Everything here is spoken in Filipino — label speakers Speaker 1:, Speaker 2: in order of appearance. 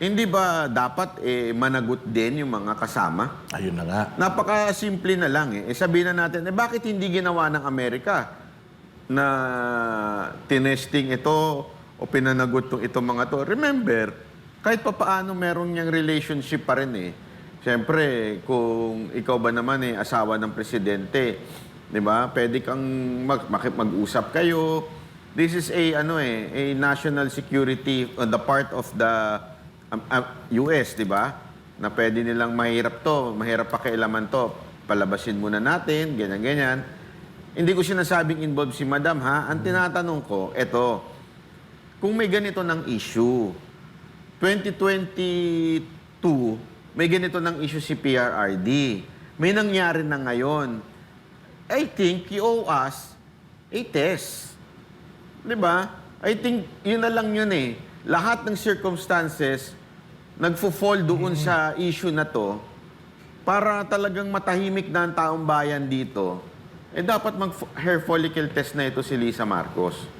Speaker 1: Hindi ba dapat eh, managot din yung mga kasama?
Speaker 2: Ayun na nga.
Speaker 1: Napaka-simple na lang eh. eh sabihin na natin, eh bakit hindi ginawa ng Amerika na tinesting ito o pinanagot tong itong mga to? Remember, kahit pa paano meron niyang relationship pa rin eh. Siyempre, kung ikaw ba naman eh, asawa ng presidente, di ba? Pwede kang mag, mag-usap kayo. This is a ano eh, a national security on the part of the um, US, di ba? Na pwede nilang mahirap to, mahirap pakialaman to. Palabasin muna natin, ganyan-ganyan. Hindi ko sinasabing involved si Madam ha. Ang tinatanong ko, eto, kung may ganito ng issue, 2022, may ganito ng issue si PRRD. May nangyari na ngayon. I think you owe us a test. Di ba? I think yun na lang yun eh. Lahat ng circumstances nagfo-fall doon sa issue na to para talagang matahimik na ang taong bayan dito. Eh dapat mag-hair follicle test na ito si Lisa Marcos.